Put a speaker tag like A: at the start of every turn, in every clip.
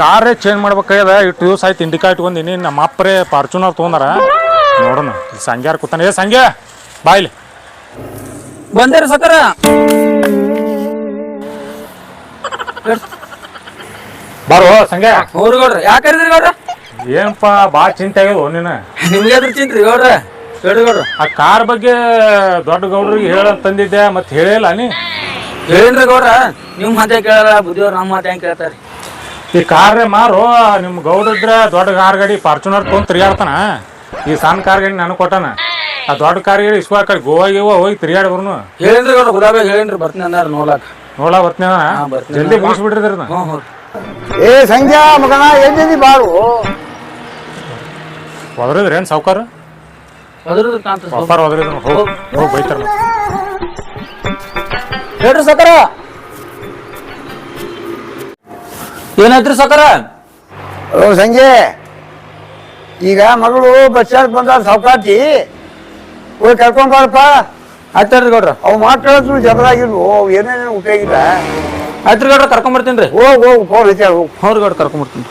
A: ಕಾರೇ change ಮಾಡ್ಬೇಕಾಗ್ಯದ? ಇಟ್ಟು ದಿವಸ ಆಯ್ತು ಇಂಡಿಕಾ ಇಟ್ಕೊಂಡಿನಿ. ನಮ್ಮ ಅಪ್ಪರೇ ಫಾರ್ಚುನರ್ ತೊಗೊಂಡಾರ. ನೋಡೋಣ. ಇಲ್ಲಿ ಸಂಗ್ಯಾರ ಕೂತಾನೆ. ಏ ಸಂಗ್ಯಾ ಬಾಯ್ಲಿ
B: ಬಂದೇರಿ ಸಕರ.
A: ಬಾರೋ ಸಂಗ್ಯಾ.
B: ಗೌಡ್ರ. ಯಾಕೆ ಕರೀದ್ರಿ ಗೌಡ್ರ?
A: ಏನಪ್ಪ ಭಾಳ ಚಿಂತೆ ಆಗ್ಯದ ನೀನು
B: ನಿಮ್ಗೆ ಚಿಂತ್ರಿ ಗೌಡ್ರ. ಹೇಳಿ ಗೌಡ್ರ.
A: ಆ ಕಾರ್ ಬಗ್ಗೆ ದೊಡ್ಡ ಗೌಡ್ರಿಗೆ ಹೇಳ ತಂದಿದ್ದೆ ಮತ್ತೆ ಹೇಳಿಲ್ಲ ನೀ.
B: ಹೇಳಿನ್ರಿ ಗೌಡ್ರ? ನಿಮ್ ಮಾತೇ ಕೇಳಲ್ಲ ಬುದ್ಧಿಯವ್ರ ನಮ್ಮ ಮಾತೇ ಹೆಂಗ್ ಕೇಳ್ತಾರಿ.
A: ಈ ಕಾರ್ರೆ ಮಾರು ನಿಮ್ಮ ಗೌಡ್ರಿದ್ರ ದೊಡ್ಡ ಕಾರ್ ಗಾಡಿ ಫಾರ್ಚುನರ್ ತೊಗೊಂಡ್ ತಿರ್ಗಾಡ್ತಾನ ಈ ಸಣ್ಣ ಕಾರ್ ಗಾಡಿ ನನಗೆ ಕೊಟ್ಟಾನ. ಆ ದೊಡ್ಡ ಕಾರ್ ಗಾಡಿ ಇಸ್ಕೋ ಕಡೆ ಗೋವಾ ಗಿವಾ ಹೋಗಿ ತಿರ್ಗಾಡಿ ಬರ್ನು.
B: ಹೇಳಿನ್ರಿ ಗುಲಾಬಿ ಹೇಳಿನ್ರಿ ಬರ್ತೀನಿ ಅಂದಾರ ನೋಡ್ಲಾಕ.
A: ನೋಡಾ ಬರ್ತೀನಿ
B: ಹಾ, ಬರ್ತೀನಿ.
A: ಜಲ್ದಿ ಮುಗಿಸ್ಬಿಡ್ರಿ
B: ಹ್ಞೂ
C: ಏ ಸಂಜಾ ಮಗನ ಎಲ್ಲಿದ್ದಿ ಬಾರು
A: ಒದ್ರಿದ್ರಿ ಏನ್ ಸಾವ್ಕಾರ? ಒದರಿದ್ರು ಒದ್ರಿದ್ರು ಹೋಗಿ ಹೋಗಿ ಬೈತಾರ
B: ಹೇಳ್ರಿ ಸಕರ ಏನಾಯ್ತ್ರಿ ಸಕರ?
C: ಓ ಸಂಜೆ. ಈಗ ಮಗಳು ಬಸ್ ಸ್ಟ್ಯಾಂಡ್ ಬಂದ ಸೌಕಾತಿ ಹೋಗಿ ಕರ್ಕೊಂಡ್ ಬಾರಪ್ಪ.
B: ಆಯ್ತಾರ್ರಿ ಗೌಡ್ರ.
C: ಅವ್ ಮಾತಾಡಿದ್ರು ಜಬರಾಗಿಲ್ವು ಅವು ಏನೇನೇನು ಉಪಯೋಗಿಲ್ಲ
B: ಆಯ್ತ್ರಿ ಗೌಡ್ರ ಕರ್ಕೊಂಬರ್ತೀನಿ
C: ಹೋಗ್ ಹೋಗ್ ಫೋನ್ ಹಚ್ಚಾರ ಹೋಗ್.
B: ಅವ್ರ ಗೌಡ್ರ ಕರ್ಕೊಂಬರ್ತೀನಿ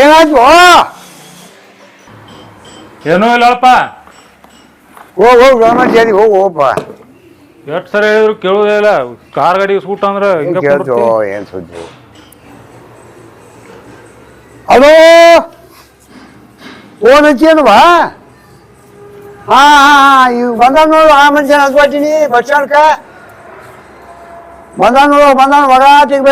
C: ಏನಾಯ್ತು?
A: ಏನೂ ಇಲ್ಲಪ್ಪ.
C: ಹೋಗ್ ಹೋಗ್ ಗೌರ್ಮೆಂಟ್ ಸೇರಿ ಹೋಗು ಹೋಗಪ್ಪ
A: ಎಷ್ಟು ಸರಿ ಹೇಳಿದ್ರು ಕೇಳೋದೇ ಇಲ್ಲ. ಕಾರ್ ಗಾಡಿ ಸೂಟ್ ಅಂದ್ರೆ ಹಿಂಗೆ
C: ಕೇಳ್ತು ಏನ್ ಸುದ್ದಿ? ಹಲೋ? ಫೋನ್ ಹಚ್ಚೇನವಾ ಹಾ ಹಾ ಹಾ ಇವ್ ಬಂದ ನೋಡು ಆ ಮನುಷ್ಯನ ಹಚ್ಕೊಟ್ಟಿನಿ ಬಸ್ ಸ್ಟ್ಯಾಂಡ್ಕ. ಬಂದ ನೋಡು ಬಂದ ಮಗ ತೆಗ್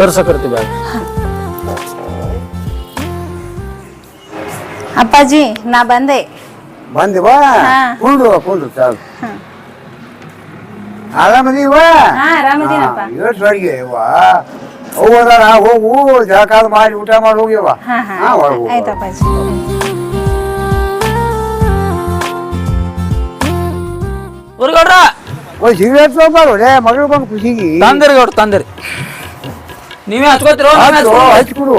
C: ಬಂದಿವ
B: ತರ್ಸಕರ್ತಿ ಬ್ಯಾಡ
D: ಅಪ್ಪಾಜಿ ನಾ ಬಂದೆ.
C: ಬಂದಿವಾ?
D: ಕುಂಡ್ರು
C: ಕುಂಡು ಕುಂಡು ಸಾಕು ಆರಾಮದೀವ?
D: ಹಾ ಆರಾಮದೀನಪ್ಪ.
C: ಎಷ್ಟು ಅಡಿಗೆ ಇವ ಹೋಗು ಮಾಡಿ ಊಟ ಮಾಡಿ ಹೋಗ್ಯವ
D: ಹಾ ಹಾ.
C: ಹಾ, ಒಳಗ್ ಹೋಗು. ಸಿಗರೇಟ್ ತಗೋಬಾರು ಮಗಳು ಬಂದು ಖುಷಿಗೆ.
B: ತಂದಿರಿ ಗೌಡ್ರ ತಂದಿರಿ. ನೀವೇ ಹಚ್ಕೋತಿರೋ.
C: ಹಚ್ಕೊಡು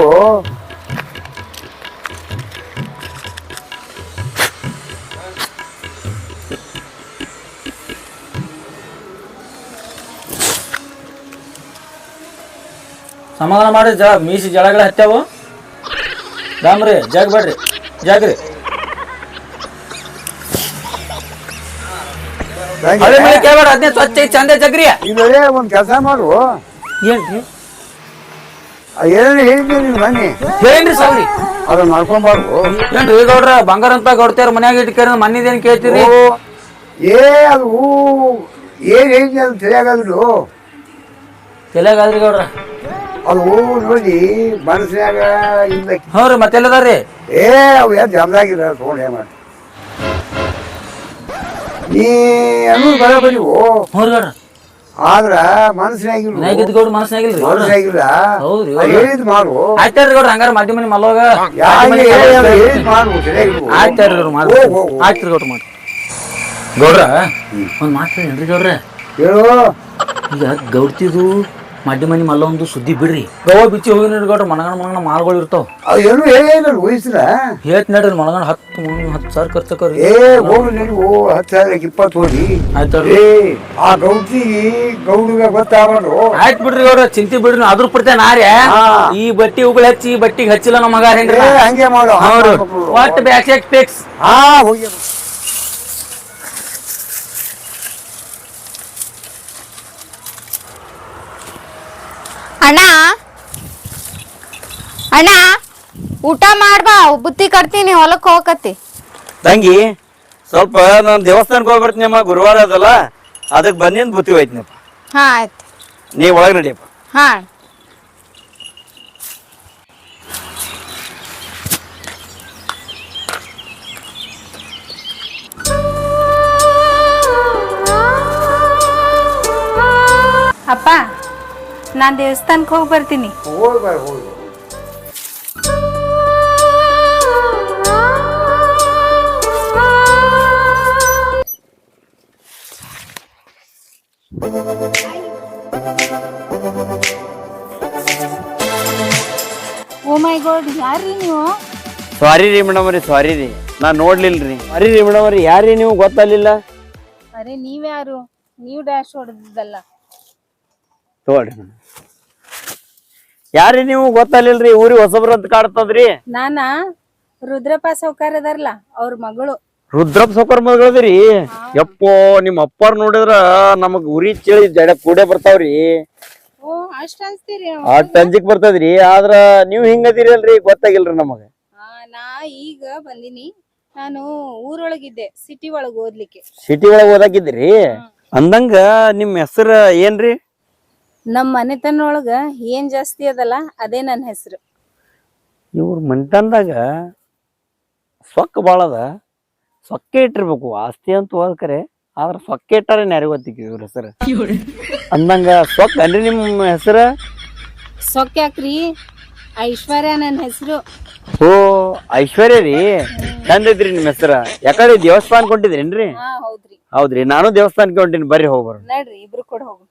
B: ಸಮಾಧಾನ ಮಾಡಿ ಜಳ ಮೀಸಿ ಜಳಗಳ ಹತ್ಯಾವು? ದಾಮ್ರಿ ಜಾಗ ಬೇಡ್ರಿ ಜಾಗ್ರಿ. ಹಳೆ ಮಳೆ ಕೇಳ್ಬೇಡ ಅದನ್ನೇ ಸ್ವಚ್ಛ ಚಂದ ಜಗ್ರಿ.
C: ಒಂದ್ ಒಂದು ಕೆಲಸ ಮಾಡು.
B: ಏನ್ರಿ
C: ಏನೇನು ಹೇಳಿದ್ದೀನಿ ನೀನು ಬನ್ನಿ.
B: ಹೇಳ್ರಿ ಸಾವ್ರಿ.
C: ಅದನ್ನ ಮಾಡ್ಕೊಂಬಾರ್ದು.
B: ಏನ್ರಿ ಈ ಗೌಡ್ರ ಬಂಗಾರ ಅಂತ ಗೌಡ್ತಾರ ಮನ್ಯಾಗ ಇಟ್ಕೇರಿ ಮನ್ನಿದೇನ್ ಕೇಳ್ತೀರಿ?
C: ಏ ಅದು ಏನ್ ಹೇಳಿದ್ನಿ ಅದು ತಿಳಿಯಾಗಲ್ರು
B: ತಲೆಗಾದ್ರಿ ಗೌಡ್ರ.
C: ಅದು ನೋಡಿ ಮನಸ್ಸಿನಾಗ ಇಲ್ಲ
B: ಹ್ಞೂ ರೀ ಮತ್ತೆಲ್ಲದಾರ್ರಿ
C: ಏ ಅವು ಯಾರು ಜಮದಾಗಿರ ತೊಗೊಂಡು ಏನ್ ಮಾಡಿ ನೀ ಅನ್ನೋದು ಬರಬರಿ ಓ.
B: ಹ್ಞೂ ಗೌಡ್ರ.
C: ಆದ್ರ ಮನಸ್ಸಿನಾಗಿಲ್ಲ
B: ಗೌಡ್ರ ಗೌಡ್ರ.
C: ಮನಸ್ಸಿನಾಗಿಲ್ಲ?
B: ಹೌದ್ರಿ,
C: ಅದು ಹೇಳಿದ್ ಮಾಡು
B: ಆಯ್ತಾರ್ರಿ ಗೌಡ್ರ ಹಂಗಾರ ಮಲ್ಲೋಗ
C: ಯಾರಿಗೆ ಹೇಳಿದ್ ಮಾಡು ತಿಳಿಯಾಗಿಲ್ಲ
B: ಆಯ್ತಾರ್ರಿ ಗೌಡ್ರ ಮಾಡಿ
C: ಹೋಗ್, ಹೋಗ್, ಹೋಗ್.
B: ಆಯ್ತ್ರಿ ಗೌಡ್ರ ಮಾಡಿ ಗೌಡ್ರ ಒಂದ್ ಮಾತು ಏನ್ರಿ ಗೌಡ್ರ?
C: ಹೇಳು.
B: ಈಗ ಗೌಡ್ತಿದು ಮಡ್ಡಿ ಮನಿ ಮಲ್ಲ ಒಂದು ಸುದ್ದಿ ಬಿಡ್ರಿ. ಗೋವಾ ಬಿಚ್ಚಿ ಹೋಗಿನ ಹಿಡ್ಕೊಟ್ರೆ ಮನಗಣ ಮನಗಣ ಮಾಲ್ಗಳು ಇರ್ತಾವ.
C: ಏನು ಹೇಳಿಲ್ಲ ವಯಸ್ಸಿನ?
B: ಹೇಳ್ತ ನಡ್ರಿ ಮನಗಣ ಹತ್ತು ಹತ್ತು ಸಾವಿರ ಖರ್ಚಕರಿ
C: ಏ ನಡಿ ಓ ಹತ್ತು ಸಾವಿರ ಇಪ್ಪತ್ತು ಹೋಗಿ.
B: ಆಯ್ತಾರ್ರಿ
C: ಏ ಆ ಗೌತಿ ಗೌಡಿಗೆ ಗೊತ್ತಾಗಬಾರ್ದು
B: ಆಯ್ತ್ ಬಿಡ್ರಿ ಅವ್ರ ಚಿಂತೆ ಬಿಡ್ರಿ ಅದ್ರ ಪ್ರತಿ
C: ನಾರೇ.
B: ಈ ಬಟ್ಟಿ ಉಗುಳು ಹಚ್ಚಿ ಈ ಬಟ್ಟಿಗೆ ಹಚ್ಚಿಲ್ಲ ನಮ್ಮ ಮಗ ಹೆಂಗ್ರಿ
C: ಹಂಗೆ ಮಾಡೋ
B: ಹೌದು. ಒಟ್ಟು ಬ್ಯಾಕ್ ಚೆಕ್ ಫಿಕ್ಸ್
C: ಹಾ ಹೋಗಿ.
D: ಅಣ್ಣ? ಅಣ್ಣ ಊಟ ಮಾಡ್ಬಾ ಬುತ್ತಿ ಕಟ್ತೀನಿ ಹೊಲಕ್ಕೆ ಹೋಗಕತ್ತಿ.
E: ತಂಗಿ ಸ್ವಲ್ಪ ನಾನು ದೇವಸ್ಥಾನಕ್ಕೆ ಹೋಗ್ಬಿಡ್ತೀನಿ ಅಮ್ಮ ಗುರುವಾರ ಅದಲ್ಲ ಅದಕ್ಕೆ ಬಂದಿಂದ ಬುತ್ತಿ ಹೋಯ್ತೀನಿ
D: ನೀವ್ ಆಯ್ತು.
E: ನೀ ಒಳಗೆ ನಡಿಯಪ್ಪ.
F: ಅಪ್ಪ ನಾನು ದೇವಸ್ಥಾನಕ್ಕೆ ಹೋಗಿ ಬರ್ತೀನಿ.
C: ಹೋಗಿ ಹೋಗಿ
F: ಓ ಮೈ ಗಾಡ್ ಯಾರ್ರಿ ನೀವು?
E: ಸಾರಿ ರೀ ಮೇಡಮ್ ರೀ ಸಾರಿ ರೀ. ನಾ ರೀ ಸಾರಿ ರೀ ಮೇಡಮ್ ರೀ ಯಾರೀ ನೀವು ಗೊತ್ತಲ್ಲಿಲ್ಲ?
F: ಅರೆ ನೀವ್ಯಾರು? ನೀವು ಡ್ಯಾಶ್ ಹೊಡೆದಿದ್ದಲ್ಲ.
E: ತೋಡ್ರಿ ಮೇಡಮ್ ಯಾರ್ರಿ ನೀವು ಗೊತ್ತಲ್ಲಿಲ್ರಿ ಊರಿ ಹೊಸಬ್ರು ಅಂತ ಕಾಡ್ತದ್ರಿ?
F: ನಾನ ರುದ್ರಪ್ಪ ಸೌಕಾರ ಅದಾರಲ್ಲ ಅವ್ರ ಮಗಳು.
E: ರುದ್ರಪ್ಪ ಸೌಕರ್ ಮಗಳದ್ರಿ? ಯಪ್ಪೋ ನಿಮ್ಮ ಅಪ್ಪಾರ್ ನೋಡಿದ್ರ ನಮಗ್ ಉರಿ ಚಳಿ ಜಡ ಕೂಡೆ ಬರ್ತಾವ್ರಿ.
F: ಓ ಅಷ್ಟ ಅನ್ಸ್ತೀರಿ
E: ಆ ಟಂಜಿಕ್ ಬರ್ತದ್ರಿ ಆದ್ರ ನೀವ್ ಹಿಂಗದಿರಿ ಅಲ್ರಿ ಗೊತ್ತಾಗಿಲ್ರಿ ನಮಗ.
F: ನಾ ಈಗ ಬಂದಿನಿ. ನಾನು ಊರೊಳಗಿದ್ದೆ ಸಿಟಿ ಒಳಗ್ ಓದ್ಲಿಕ್ಕೆ.
E: ಸಿಟಿ ಒಳಗ್ ಓದಾಕಿದ್ರಿ? ಅಂದಂಗ ನಿಮ್ ಹೆಸರು ಏನ್ರಿ?
F: ನಮ್ ಮನೆತನೊಳಗ ಏನ್ ಜಾಸ್ತಿ ಅದಲ್ಲ ಅದೇ ನನ್ನ ಹೆಸರು.
E: ಇವ್ರ ಮನೆತನದಾಗ ಸೊಕ್ಕ ಬಾಳದ ಅದ ಸೊಕ್ಕೆ ಇಟ್ಟಿರ್ಬೇಕು. ಆಸ್ತಿ ಅಂತ ಹೋದ್ಕರೆ ಆದ್ರ ಸೊಕ್ಕೆ ಇಟ್ಟಾರೆ ಯಾರಿಗೂ ಗೊತ್ತಿಕ್ಕೆ ಇವ್ರ ಹೆಸರು. ಅಂದಂಗ ಸೊಕ್ಕ ಅಂದ್ರೆ ನಿಮ್ಮ ಹೆಸರು?
F: ಸೊಕ್ಕ್ಯಾಕ್ರಿ ಐಶ್ವರ್ಯ ನನ್ನ ಹೆಸರು.
E: ಓ ಐಶ್ವರ್ಯ ರೀ? ಚಂದೈತ್ರಿ ನಿಮ್ಮ ಹೆಸರ. ಯಾಕಂದ್ರೆ ದೇವಸ್ಥಾನ ಕೊಟ್ಟಿದ್ರಿ
F: ಹಾ ಹೌದ್ರಿ.
E: ಹೌದ್ರಿ ನಾನು ದೇವಸ್ಥಾನಕ್ಕೆ ಹೊಂಟೀನಿ. ಬರ್ರಿ ಹೋಗ್ಬರ್
F: ನಡ್ರಿ ಇಬ್ರು ಕೂಡ ಹೋಗು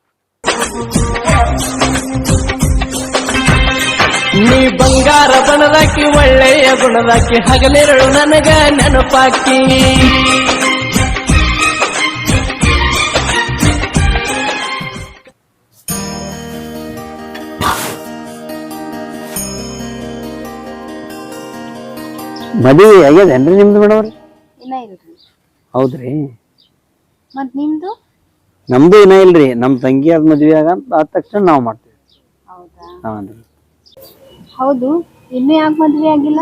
G: ನೀ ಬಂಗಾರ ಬಣದಾಕಿ ಒಳ್ಳೆಯ ಗುಣದಾಕಿ ಹಗಲಿರಳು ನನಗ ನೆನಪಾಕಿ.
E: ಮದುವೆ ಆಗ್ಯದೇನ್ರಿ ನಿಮ್ದು ಮೇಡಮ್
F: ಇನ್ನ ಇಲ್ರಿ.
E: ಹೌದ್ರಿ.
F: ಮತ್ ನಿಮ್ದು?
E: ನಮ್ದು ಏನ ಇಲ್ರಿ ನಮ್ ತಂಗಿ ಅದ್ ಮದ್ವೆ ಆಗ ಆದ ತಕ್ಷಣ ನಾವ್ ಮಾಡ್ತೀವಿ.
F: ಹೌದಾ? ಇನ್ನೂ ಯಾಕೆ ಮದ್ವೆ ಆಗಿಲ್ಲ?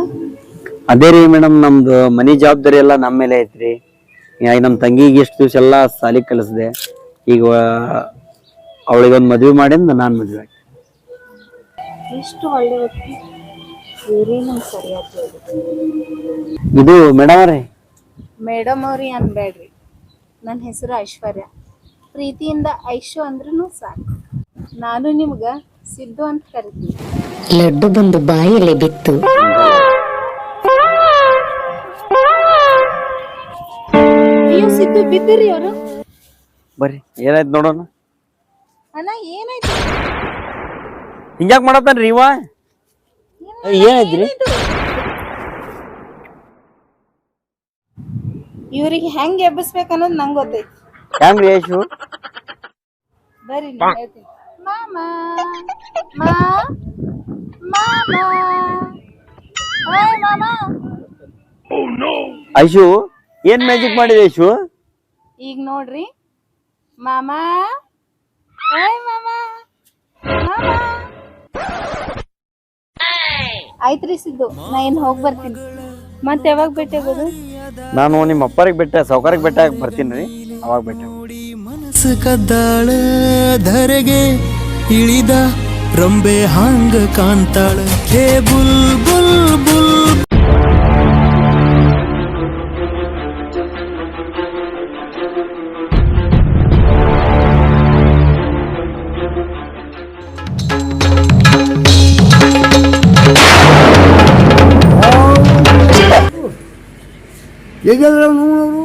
E: ಅದೇ ರೀ ಮೇಡಮ್ ನಮ್ದು ಮನಿ ಜವಾಬ್ದಾರಿ ಎಲ್ಲ ನಮ್ಮ ಮೇಲೆ ಐತ್ರಿ. ನಮ್ ನಮ್ಮ ತಂಗಿಗೆ ಎಷ್ಟು ದಿವಸ ಎಲ್ಲ ಸಾಲಿ ಕಲಿಸ್ದೆ ಈಗ ಅವಳಿಗೊಂದು ಮದ್ವೆ ಮಾಡಿಂದ ನಾನು ಮದುವೆ ಆಗ್ತೀನಿ
F: ಎಷ್ಟು ಒಳ್ಳೆ ವ್ಯಕ್ತಿ. ಇವ್ರೇನು ಸರಿಯಾಗಿ ಹೇಳಿದ್ರು
E: ಇದು ಮೇಡಮ್ ರೀ
F: ಮೇಡಮ್ ಅವ್ರಿ ಅನ್ಬೇಡ್ರಿ. ನನ್ನ ಹೆಸರು ಐಶ್ವರ್ಯ. ಪ್ರೀತಿಯಿಂದ ಐಶು ಅಂದ್ರೂ ಸಾಕು. ನಾನು ನಿಮ್ಗ ಸಿದ್ದು ಅಂತ ಕರಿತೀನಿ.
H: ಲಡ್ಡು ಬಂದು ಬಾಯಲ್ಲಿ ಬಿತ್ತು.
F: ಅಯ್ಯೋ ಸಿದ್ದು ಬಿದ್ದಿರಿ ಅವರು.
E: ಬರ್ರಿ ಏನಾಯ್ತು ನೋಡೋಣ.
F: ಅಣ್ಣ ಏನಾಯ್ತು?
E: ಹಿಂಗ್ಯಾಕ್ ಮಾಡತ್ತಾನ್ರಿ ಇವ? ಏನಾಯ್ತ್ರಿ
F: ಇವ್ರಿಗೆ ಹೆಂಗ್ ಎಬ್ಬಿಸ್ಬೇಕು ಅನ್ನೋದು ನಂಗೆ ಗೊತ್ತೈತಿ.
E: ಹೆಂಗ್ರಿ
F: ಬರ್ರಿ ಹೇಳ್ತೀನಿ. ಮಾಮ ಮಾ ಮಾಮ. ಮಾಮ.
E: ಐಶು ಏನ್ ಮ್ಯಾಜಿಕ್ ಮಾಡಿದೆ ಐಶು?
F: ಈಗ ನೋಡ್ರಿ. ಮಾಮ. ಓಯ್ ಮಾಮ. ಮಾಮ. ಆಯ್ತ್ರಿ ಸಿದ್ದು ನಾ ಏನ್ ಹೋಗ್ ಬರ್ತೀನಿ. ಮತ್ತೆ ಯಾವಾಗ ಭೇಟಿ ಆಗೋದು
E: ನಾನು ನಿಮ್ಮ ಅಪ್ಪರಿಗೆ ಬೆಟ್ಟ ಸೌಕರ್ಯಕ್ಕೆ ಬೆಟ್ಟ ಬರ್ತೀನಿ ರೀ. ಅವಾಗ ನೋಡಿ
G: ಮನಸ್ಸು ಕದ್ದಾಳ ಧರೆಗೆ ಇಳಿದ ರಂಬೆ ಹಾಂಗ ಕಾಣ್ತಾಳ ಹೇ ಬುಲ್ ಬುಲ್ ಬುಲ್.
C: ಎಲ್ಲಿಯಾದ್ರು ನೋಡೋರು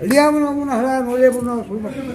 C: Vámonos, vámonos, vámonos.